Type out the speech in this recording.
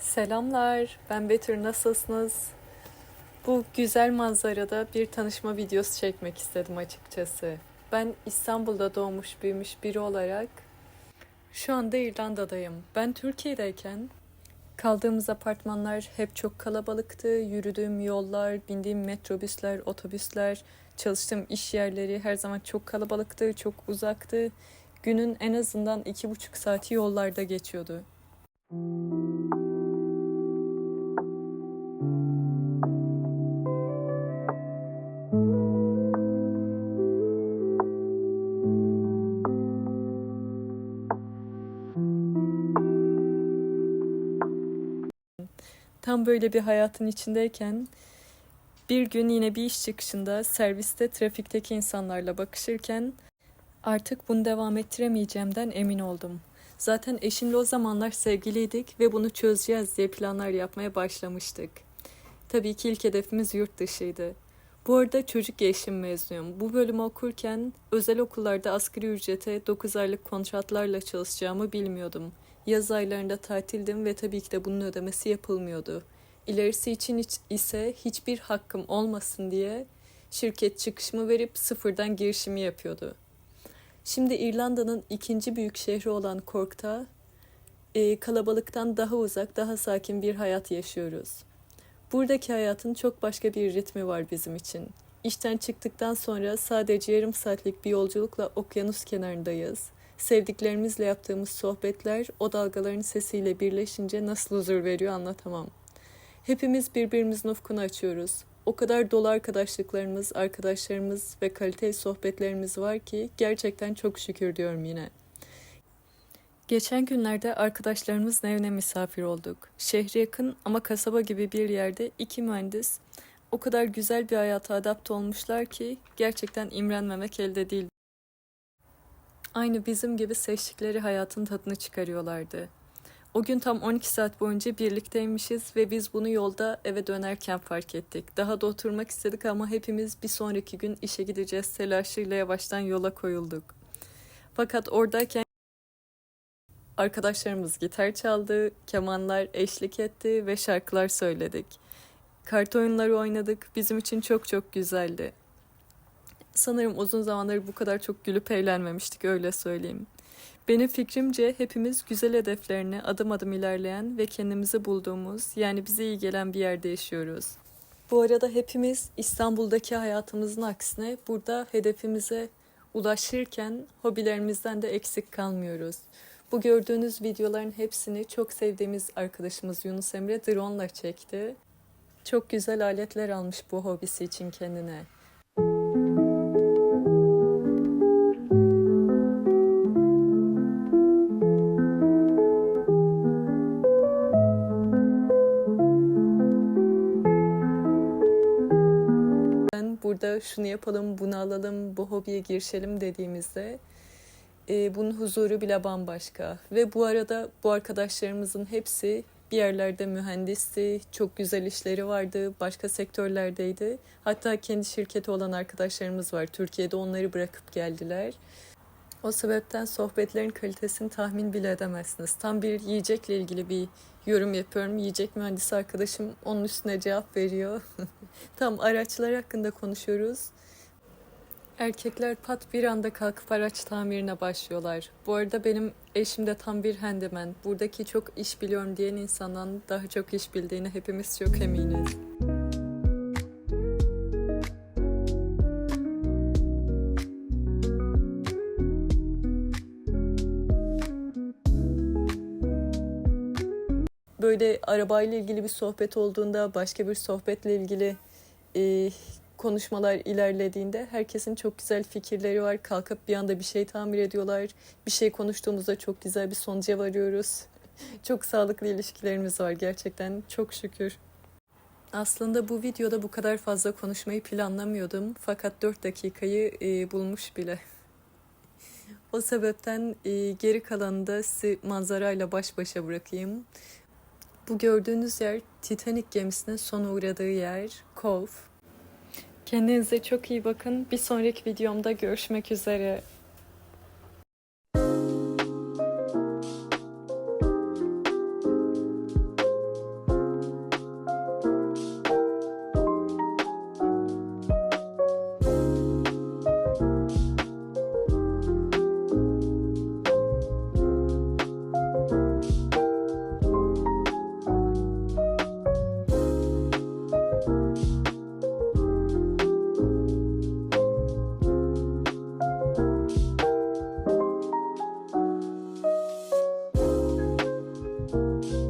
Selamlar, ben Betül. Nasılsınız? Bu güzel manzarada bir tanışma videosu çekmek istedim açıkçası. Ben İstanbul'da doğmuş büyümüş biri olarak şu anda İrlanda'dayım. Ben Türkiye'deyken kaldığımız apartmanlar hep çok kalabalıktı. Yürüdüğüm yollar, bindiğim metrobüsler, otobüsler, çalıştığım iş yerleri her zaman çok kalabalıktı, çok uzaktı. Günün en azından iki buçuk saati yollarda geçiyordu. Tam böyle bir hayatın içindeyken bir gün yine bir iş çıkışında serviste trafikteki insanlarla bakışırken artık bunu devam ettiremeyeceğimden emin oldum. Zaten eşimle o zamanlar sevgiliydik ve bunu çözeceğiz diye planlar yapmaya başlamıştık. Tabii ki ilk hedefimiz yurt dışıydı. Bu arada çocuk gelişim mezunuyum. Bu bölümü okurken özel okullarda asgari ücrete 9 aylık kontratlarla çalışacağımı bilmiyordum. Yaz aylarında tatildim ve tabii ki de bunun ödemesi yapılmıyordu. İlerisi için hiç, ise hiçbir hakkım olmasın diye şirket çıkışımı verip sıfırdan girişimi yapıyordu. Şimdi İrlanda'nın ikinci büyük şehri olan Cork'ta e, kalabalıktan daha uzak, daha sakin bir hayat yaşıyoruz. Buradaki hayatın çok başka bir ritmi var bizim için. İşten çıktıktan sonra sadece yarım saatlik bir yolculukla okyanus kenarındayız. Sevdiklerimizle yaptığımız sohbetler o dalgaların sesiyle birleşince nasıl huzur veriyor anlatamam. Hepimiz birbirimizin ufkunu açıyoruz. O kadar dolu arkadaşlıklarımız, arkadaşlarımız ve kaliteli sohbetlerimiz var ki gerçekten çok şükür diyorum yine. Geçen günlerde arkadaşlarımızın evine misafir olduk. Şehre yakın ama kasaba gibi bir yerde iki mühendis o kadar güzel bir hayata adapte olmuşlar ki gerçekten imrenmemek elde değil. Aynı bizim gibi seçtikleri hayatın tadını çıkarıyorlardı. O gün tam 12 saat boyunca birlikteymişiz ve biz bunu yolda eve dönerken fark ettik. Daha da oturmak istedik ama hepimiz bir sonraki gün işe gideceğiz telaşıyla yavaştan yola koyulduk. Fakat oradayken arkadaşlarımız gitar çaldı, kemanlar eşlik etti ve şarkılar söyledik. Kart oyunları oynadık. Bizim için çok çok güzeldi. Sanırım uzun zamandır bu kadar çok gülüp eğlenmemiştik öyle söyleyeyim. Benim fikrimce hepimiz güzel hedeflerine adım adım ilerleyen ve kendimizi bulduğumuz yani bize iyi gelen bir yerde yaşıyoruz. Bu arada hepimiz İstanbul'daki hayatımızın aksine burada hedefimize ulaşırken hobilerimizden de eksik kalmıyoruz. Bu gördüğünüz videoların hepsini çok sevdiğimiz arkadaşımız Yunus Emre drone ile çekti. Çok güzel aletler almış bu hobisi için kendine. Burada şunu yapalım, bunu alalım, bu hobiye girişelim dediğimizde e, bunun huzuru bile bambaşka. Ve bu arada bu arkadaşlarımızın hepsi bir yerlerde mühendisti, çok güzel işleri vardı, başka sektörlerdeydi. Hatta kendi şirketi olan arkadaşlarımız var. Türkiye'de onları bırakıp geldiler. O sebepten sohbetlerin kalitesini tahmin bile edemezsiniz. Tam bir yiyecekle ilgili bir yorum yapıyorum. Yiyecek mühendisi arkadaşım onun üstüne cevap veriyor. Tam araçlar hakkında konuşuyoruz. Erkekler pat bir anda kalkıp araç tamirine başlıyorlar. Bu arada benim eşim de tam bir handyman. Buradaki çok iş biliyorum diyen insandan daha çok iş bildiğine hepimiz çok eminiz. Böyle arabayla ilgili bir sohbet olduğunda, başka bir sohbetle ilgili e, konuşmalar ilerlediğinde herkesin çok güzel fikirleri var. Kalkıp bir anda bir şey tamir ediyorlar. Bir şey konuştuğumuzda çok güzel bir sonuca varıyoruz. çok sağlıklı ilişkilerimiz var gerçekten çok şükür. Aslında bu videoda bu kadar fazla konuşmayı planlamıyordum. Fakat 4 dakikayı e, bulmuş bile. o sebepten e, geri kalanını da sizi manzarayla baş başa bırakayım. Bu gördüğünüz yer Titanic gemisinin son uğradığı yer, Cove. Kendinize çok iyi bakın. Bir sonraki videomda görüşmek üzere. Música